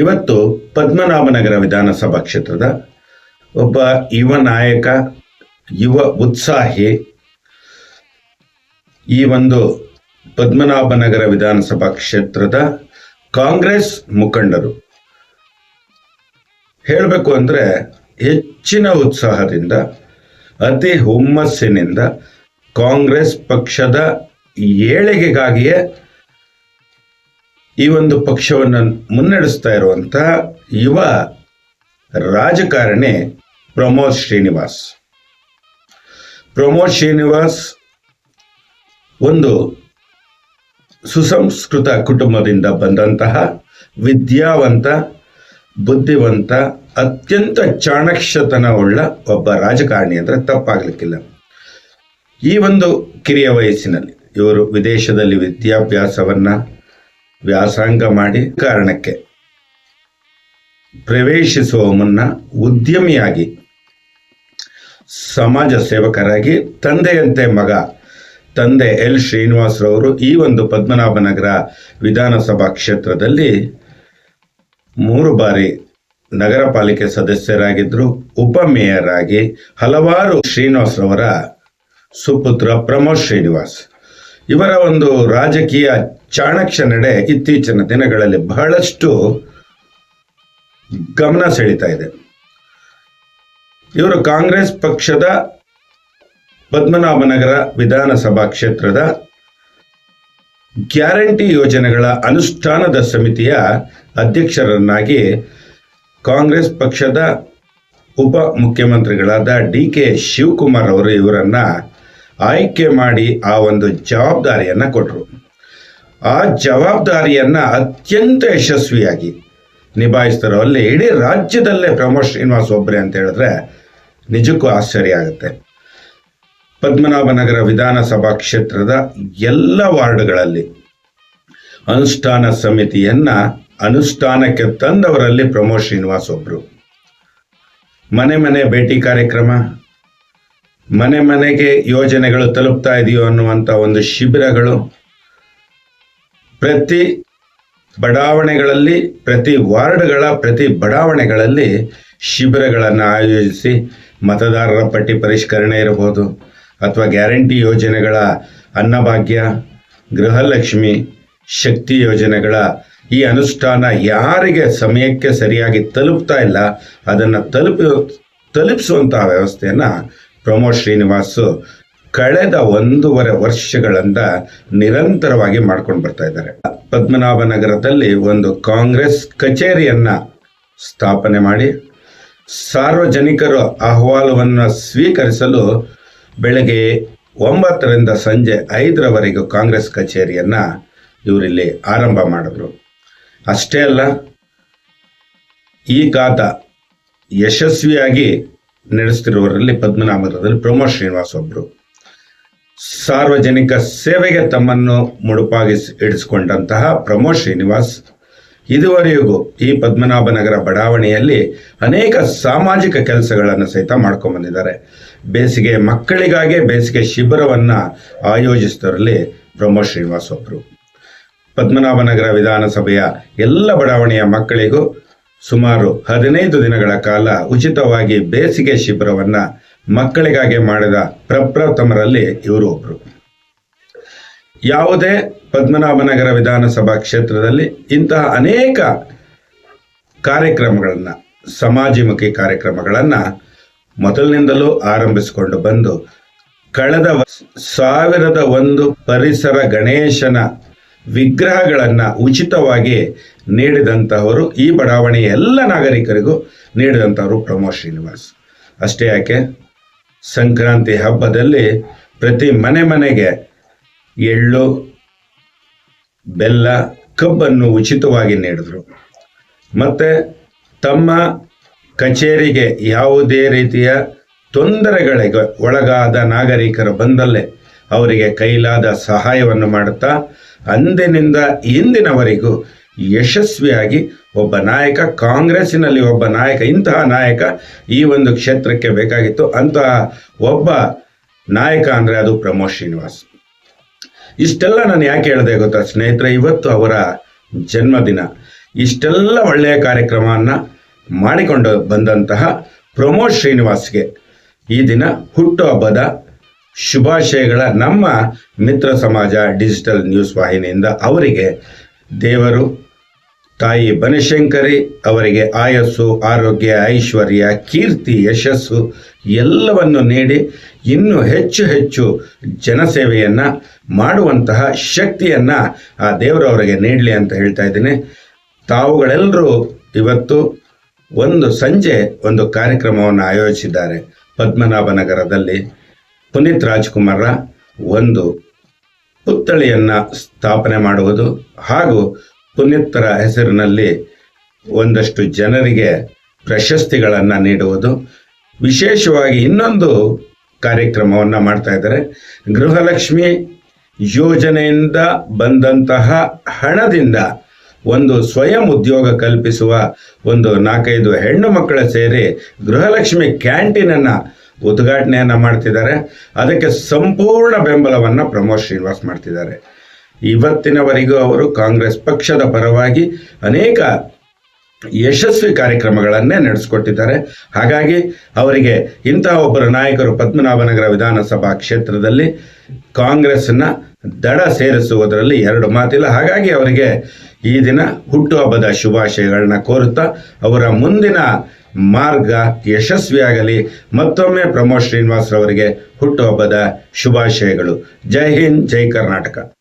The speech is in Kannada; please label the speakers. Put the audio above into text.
Speaker 1: ಇವತ್ತು ಪದ್ಮನಾಭನಗರ ವಿಧಾನಸಭಾ ಕ್ಷೇತ್ರದ ಒಬ್ಬ ಯುವ ನಾಯಕ, ಯುವ ಉತ್ಸಾಹಿ ಈ ಒಂದು ಪದ್ಮನಾಭನಗರ ವಿಧಾನಸಭಾ ಕ್ಷೇತ್ರದ ಕಾಂಗ್ರೆಸ್ ಮುಖಂಡರು. ಹೇಳಬೇಕು ಅಂದರೆ ಹೆಚ್ಚಿನ ಉತ್ಸಾಹದಿಂದ, ಅತಿ ಹುಮ್ಮಸ್ಸಿನಿಂದ ಕಾಂಗ್ರೆಸ್ ಪಕ್ಷದ ಏಳಿಗೆಗಾಗಿಯೇ ಈ ಒಂದು ಪಕ್ಷವನ್ನು ಮುನ್ನಡೆಸ್ತಾ ಇರುವಂಥ ಯುವ ರಾಜಕಾರಣಿ ಪ್ರಮೋದ್ ಶ್ರೀನಿವಾಸ್. ಪ್ರಮೋದ್ ಶ್ರೀನಿವಾಸ್ ಒಂದು ಸುಸಂಸ್ಕೃತ ಕುಟುಂಬದಿಂದ ಬಂದಂತಹ ವಿದ್ಯಾವಂತ, ಬುದ್ಧಿವಂತ, ಅತ್ಯಂತ ಚಾಣಕ್ಷತನವುಳ್ಳ ಒಬ್ಬ ರಾಜಕಾರಣಿ ಅಂದರೆ ತಪ್ಪಾಗಲಿಕ್ಕಿಲ್ಲ. ಈ ಒಂದು ಕಿರಿಯ ವಯಸ್ಸಿನಲ್ಲಿ ಇವರು ವಿದೇಶದಲ್ಲಿ ವಿದ್ಯಾಭ್ಯಾಸವನ್ನು ವ್ಯಾಸಂಗ ಮಾಡಿ ಕಾರಣಕ್ಕೆ ಪ್ರವೇಶಿಸುವ ಮುನ್ನ ಉದ್ಯಮಿಯಾಗಿ ಸಮಾಜ ಸೇವಕರಾಗಿ ತಂದೆಯಂತೆ ಮಗ ತಂದೆ ಎಲ್ ಶ್ರೀನಿವಾಸರವರು ಈ ಒಂದು ಪದ್ಮನಾಭನಗರ ವಿಧಾನಸಭಾ ಕ್ಷೇತ್ರದಲ್ಲಿ ಮೂರು ಬಾರಿ ನಗರ ಪಾಲಿಕೆ ಸದಸ್ಯರಾಗಿದ್ದರು ಉಪಮೇಯರ್ ಆಗಿ ಹಲವಾರು ಶ್ರೀನಿವಾಸರವರ ಸುಪುತ್ರ ಪ್ರಮೋದ್ ಶ್ರೀನಿವಾಸ್. ಇವರ ಒಂದು ರಾಜಕೀಯ ಚಾಣಕ್ಯ ನಡೆ ಇತ್ತೀಚಿನ ದಿನಗಳಲ್ಲಿ ಬಹಳಷ್ಟು ಗಮನ ಸೆಳೀತಾ ಇದೆ. ಇವರು ಕಾಂಗ್ರೆಸ್ ಪಕ್ಷದ ಪದ್ಮನಾಭನಗರ ವಿಧಾನಸಭಾ ಕ್ಷೇತ್ರದ ಗ್ಯಾರಂಟಿ ಯೋಜನೆಗಳ ಅನುಷ್ಠಾನದ ಸಮಿತಿಯ ಅಧ್ಯಕ್ಷರನ್ನಾಗಿ ಕಾಂಗ್ರೆಸ್ ಪಕ್ಷದ ಉಪ ಮುಖ್ಯಮಂತ್ರಿಗಳಾದ ಡಿ ಕೆ ಶಿವಕುಮಾರ್ ಅವರು ಇವರನ್ನ ಆಯ್ಕೆ ಮಾಡಿ ಆ ಒಂದು ಜವಾಬ್ದಾರಿಯನ್ನು ಕೊಟ್ಟರು ಆ ಜವಾಬ್ದಾರಿಯನ್ನ ಅತ್ಯಂತ ಯಶಸ್ವಿಯಾಗಿ ನಿಭಾಯಿಸ್ತಾರೋ ಅಲ್ಲಿ ಇಡೀ ರಾಜ್ಯದಲ್ಲೇ ಪ್ರಮೋದ್ ಶ್ರೀನಿವಾಸ್ ಒಬ್ಬರೇ ಅಂತ ಹೇಳಿದ್ರೆ ನಿಜಕ್ಕೂ ಆಶ್ಚರ್ಯ ಆಗುತ್ತೆ. ಪದ್ಮನಾಭನಗರ ವಿಧಾನಸಭಾ ಕ್ಷೇತ್ರದ ಎಲ್ಲ ವಾರ್ಡ್ಗಳಲ್ಲಿ ಅನುಷ್ಠಾನ ಸಮಿತಿಯನ್ನ ಅನುಷ್ಠಾನಕ್ಕೆ ತಂದವರಲ್ಲಿ ಪ್ರಮೋದ್ ಶ್ರೀನಿವಾಸ್ ಒಬ್ರು. ಮನೆ ಮನೆ ಭೇಟಿ ಕಾರ್ಯಕ್ರಮ, ಮನೆ ಮನೆಗೆ ಯೋಜನೆಗಳು ತಲುಪ್ತಾ ಇದೆಯೋ ಅನ್ನುವಂಥ ಒಂದು ಶಿಬಿರಗಳು ಪ್ರತಿ ಬಡಾವಣೆಗಳಲ್ಲಿ, ಪ್ರತಿ ವಾರ್ಡ್ಗಳ, ಪ್ರತಿ ಬಡಾವಣೆಗಳಲ್ಲಿ ಶಿಬಿರಗಳನ್ನು ಆಯೋಜಿಸಿ ಮತದಾರರ ಪಟ್ಟಿ ಪರಿಷ್ಕರಣೆ ಇರಬಹುದು. ಅಥವಾ ಗ್ಯಾರಂಟಿ ಯೋಜನೆಗಳ ಅನ್ನಭಾಗ್ಯ, ಗೃಹಲಕ್ಷ್ಮಿ ಶಕ್ತಿ ಯೋಜನೆಗಳ ಈ ಅನುಷ್ಠಾನ ಯಾರಿಗೆ ಸಮಯಕ್ಕೆ ಸರಿಯಾಗಿ ತಲುಪ್ತಾ ಇಲ್ಲ, ಅದನ್ನು ತಲುಪಿ, ತಲುಪಿಸುವಂತಹ ವ್ಯವಸ್ಥೆಯನ್ನು ಪ್ರಮೋದ್ ಶ್ರೀನಿವಾಸ್ ಕಳೆದ ಒಂದೂವರೆ ವರ್ಷಗಳಿಂದ ನಿರಂತರವಾಗಿ ಮಾಡ್ಕೊಂಡು ಬರ್ತಾ ಇದ್ದಾರೆ. ಪದ್ಮನಾಭನಗರದಲ್ಲಿ ಒಂದು ಕಾಂಗ್ರೆಸ್ ಕಚೇರಿಯನ್ನ ಸ್ಥಾಪನೆ ಮಾಡಿ ಸಾರ್ವಜನಿಕರು ಅಹವಾಲುವನ್ನು ಸ್ವೀಕರಿಸಲು ಬೆಳಗ್ಗೆ ಒಂಬತ್ತರಿಂದ ಸಂಜೆ ಐದರವರೆಗೂ ಕಾಂಗ್ರೆಸ್ ಕಚೇರಿಯನ್ನ ಇವರಿಲ್ಲಿ ಆರಂಭ ಮಾಡಿದ್ರು. ಅಷ್ಟೇ ಅಲ್ಲ ಈ ಕಾತ ಯಶಸ್ವಿಯಾಗಿ ನಡೆಸ್ತಿರುವವರಲ್ಲಿ ಪದ್ಮನಾಭದಲ್ಲಿ ಪ್ರಮೋದ್ ಶ್ರೀನಿವಾಸ್ ಒಬ್ಬರು ಸಾರ್ವಜನಿಕ ಸೇವೆಗೆ ತಮ್ಮನ್ನು ಮುಡುಪಾಗಿ ಇಡಿಸಿಕೊಂಡಂತಹ ಪ್ರಮೋದ್ ಶ್ರೀನಿವಾಸ್, ಇದುವರೆಗೂ ಈ ಪದ್ಮನಾಭನಗರ ಬಡಾವಣೆಯಲ್ಲಿ ಅನೇಕ ಸಾಮಾಜಿಕ ಕೆಲಸಗಳನ್ನು ಸಹಿತ ಮಾಡ್ಕೊಂಡು ಬಂದಿದ್ದಾರೆ. ಬೇಸಿಗೆ ಮಕ್ಕಳಿಗಾಗಿ ಬೇಸಿಗೆ ಶಿಬಿರವನ್ನು ಆಯೋಜಿಸಿದರಲ್ಲಿ ಪ್ರಮೋದ್ ಶ್ರೀನಿವಾಸ್ ಒಬ್ಬರು ಪದ್ಮನಾಭನಗರ ವಿಧಾನಸಭೆಯ ಎಲ್ಲ ಬಡಾವಣೆಯ ಮಕ್ಕಳಿಗೂ ಸುಮಾರು ಹದಿನೈದು ದಿನಗಳ ಕಾಲ ಉಚಿತವಾಗಿ ಬೇಸಿಗೆ ಶಿಬಿರವನ್ನು ಮಕ್ಕಳಿಗಾಗಿ ಮಾಡಿದ ಪ್ರಪ್ರಥಮರಲ್ಲಿ ಇವರು ಒಬ್ಬರು ಯಾವುದೇ ಪದ್ಮನಾಭನಗರ ವಿಧಾನಸಭಾ ಕ್ಷೇತ್ರದಲ್ಲಿ ಇಂತಹ ಅನೇಕ ಕಾರ್ಯಕ್ರಮಗಳನ್ನು, ಸಮಾಜಮುಖಿ ಕಾರ್ಯಕ್ರಮಗಳನ್ನು ಮೊದಲಿನಿಂದಲೂ ಆರಂಭಿಸಿಕೊಂಡು ಬಂದು ಕಳೆದ ಸಾವಿರದ ಒಂದು ಪರಿಸರ ಗಣೇಶನ ವಿಗ್ರಹಗಳನ್ನು ಉಚಿತವಾಗಿ ನೀಡಿದಂತಹವರು, ಈ ಬಡಾವಣೆಯ ಎಲ್ಲ ನಾಗರಿಕರಿಗೂ ನೀಡಿದಂಥವರು ಪ್ರಮೋದ್ ಶ್ರೀನಿವಾಸ್. ಅಷ್ಟೇ ಯಾಕೆ? ಸಂಕ್ರಾಂತಿ ಹಬ್ಬದಲ್ಲಿ ಪ್ರತಿ ಮನೆ ಮನೆಗೆ ಎಳ್ಳು, ಬೆಲ್ಲ, ಕಬ್ಬನ್ನು ಉಚಿತವಾಗಿ ನೀಡಿದ್ರು. ಮತ್ತು ತಮ್ಮ ಕಚೇರಿಗೆ ಯಾವುದೇ ರೀತಿಯ ತೊಂದರೆಗಳಿಗೆ ಒಳಗಾದ ನಾಗರಿಕರು ಬಂದಲ್ಲೇ ಅವರಿಗೆ ಕೈಲಾದ ಸಹಾಯವನ್ನು ಮಾಡುತ್ತಾ ಅಂದಿನಿಂದ ಇಂದಿನವರೆಗೂ ಯಶಸ್ವಿಯಾಗಿ ಒಬ್ಬ ನಾಯಕ, ಕಾಂಗ್ರೆಸ್ಸಿನಲ್ಲಿ ಒಬ್ಬ ನಾಯಕ, ಇಂತಹ ನಾಯಕ ಈ ಒಂದು ಕ್ಷೇತ್ರಕ್ಕೆ ಬೇಕಾಗಿತ್ತು. ಅಂತಹ ಒಬ್ಬ ನಾಯಕ ಅಂದರೆ ಅದು ಪ್ರಮೋದ್ ಶ್ರೀನಿವಾಸ್. ಇಷ್ಟೆಲ್ಲ ನಾನು ಯಾಕೆ ಹೇಳಿದೆ ಗೊತ್ತಾ ಸ್ನೇಹಿತರೆ? ಇವತ್ತು ಅವರ ಜನ್ಮದಿನ. ಇಷ್ಟೆಲ್ಲ ಒಳ್ಳೆಯ ಕಾರ್ಯಕ್ರಮವನ್ನು ಮಾಡಿಕೊಂಡು ಬಂದಂತಹ ಪ್ರಮೋದ್ ಶ್ರೀನಿವಾಸ್ಗೆ ಈ ದಿನ ಹುಟ್ಟುಹಬ್ಬದ ಶುಭಾಶಯಗಳ ನಮ್ಮ ಮಿತ್ರ ಸಮಾಜ ಡಿಜಿಟಲ್ ನ್ಯೂಸ್ ವಾಹಿನಿಯಿಂದ ಅವರಿಗೆ ದೇವರು, ತಾಯಿ ಬನಶಂಕರಿ, ಅವರಿಗೆ ಆಯಸ್ಸು, ಆರೋಗ್ಯ, ಐಶ್ವರ್ಯ, ಕೀರ್ತಿ, ಯಶಸ್ಸು ಎಲ್ಲವನ್ನು ನೀಡಿ ಇನ್ನೂ ಹೆಚ್ಚು ಹೆಚ್ಚು ಜನಸೇವೆಯನ್ನು ಮಾಡುವಂತಹ ಶಕ್ತಿಯನ್ನು ಆ ದೇವರು ಅವರಿಗೆ ನೀಡಲಿ ಅಂತ ಹೇಳ್ತಾ ಇದ್ದೀನಿ. ತಾವುಗಳೆಲ್ಲರೂ ಇವತ್ತು ಒಂದು ಸಂಜೆ ಒಂದು ಕಾರ್ಯಕ್ರಮವನ್ನು ಆಯೋಜಿಸಿದ್ದಾರೆ. ಪದ್ಮನಾಭನಗರದಲ್ಲಿ ಪುನೀತ್ ರಾಜ್ಕುಮಾರ ಒಂದು ಪುತ್ಥಳಿಯನ್ನು ಸ್ಥಾಪನೆ ಮಾಡುವುದು ಹಾಗೂ ಪುನೀತರ ಹೆಸರಿನಲ್ಲಿ ಒಂದಷ್ಟು ಜನರಿಗೆ ಪ್ರಶಸ್ತಿಗಳನ್ನು ನೀಡುವುದು. ವಿಶೇಷವಾಗಿ ಇನ್ನೊಂದು ಕಾರ್ಯಕ್ರಮವನ್ನು ಮಾಡ್ತಾ ಇದ್ದಾರೆ. ಗೃಹಲಕ್ಷ್ಮಿ ಯೋಜನೆಯಿಂದ ಬಂದಂತಹ ಹಣದಿಂದ ಒಂದು ಸ್ವಯಂ ಉದ್ಯೋಗ ಕಲ್ಪಿಸುವ ಒಂದು ನಾಲ್ಕೈದು ಹೆಣ್ಣು ಮಕ್ಕಳ ಸೇರಿ ಗೃಹಲಕ್ಷ್ಮಿ ಕ್ಯಾಂಟೀನನ್ನು ಉದ್ಘಾಟನೆಯನ್ನು ಮಾಡ್ತಿದ್ದಾರೆ. ಅದಕ್ಕೆ ಸಂಪೂರ್ಣ ಬೆಂಬಲವನ್ನು ಪ್ರಮೋದ್ ಶ್ರೀನಿವಾಸ್ ಮಾಡ್ತಿದ್ದಾರೆ. ಇವತ್ತಿನವರೆಗೂ ಅವರು ಕಾಂಗ್ರೆಸ್ ಪಕ್ಷದ ಪರವಾಗಿ ಅನೇಕ ಯಶಸ್ವಿ ಕಾರ್ಯಕ್ರಮಗಳನ್ನೇ ನಡೆಸಿಕೊಟ್ಟಿದ್ದಾರೆ. ಹಾಗಾಗಿ ಅವರಿಗೆ ಇಂತಹ ಒಬ್ಬರ ನಾಯಕರು ಪದ್ಮನಾಭನಗರ ವಿಧಾನಸಭಾ ಕ್ಷೇತ್ರದಲ್ಲಿ ಕಾಂಗ್ರೆಸ್ನ ದಡ ಸೇರಿಸುವುದರಲ್ಲಿ ಎರಡು ಮಾತಿಲ್ಲ. ಹಾಗಾಗಿ ಅವರಿಗೆ ಈ ದಿನ ಹುಟ್ಟುಹಬ್ಬದ ಶುಭಾಶಯಗಳನ್ನ ಕೋರುತ್ತಾ ಅವರ ಮುಂದಿನ ಮಾರ್ಗ ಯಶಸ್ವಿಯಾಗಲಿ. ಮತ್ತೊಮ್ಮೆ ಪ್ರಮೋದ್ ಶ್ರೀನಿವಾಸ್ ರವರಿಗೆ ಹುಟ್ಟುಹಬ್ಬದ ಶುಭಾಶಯಗಳು. ಜೈ ಹಿಂದ್, ಜೈ ಕರ್ನಾಟಕ.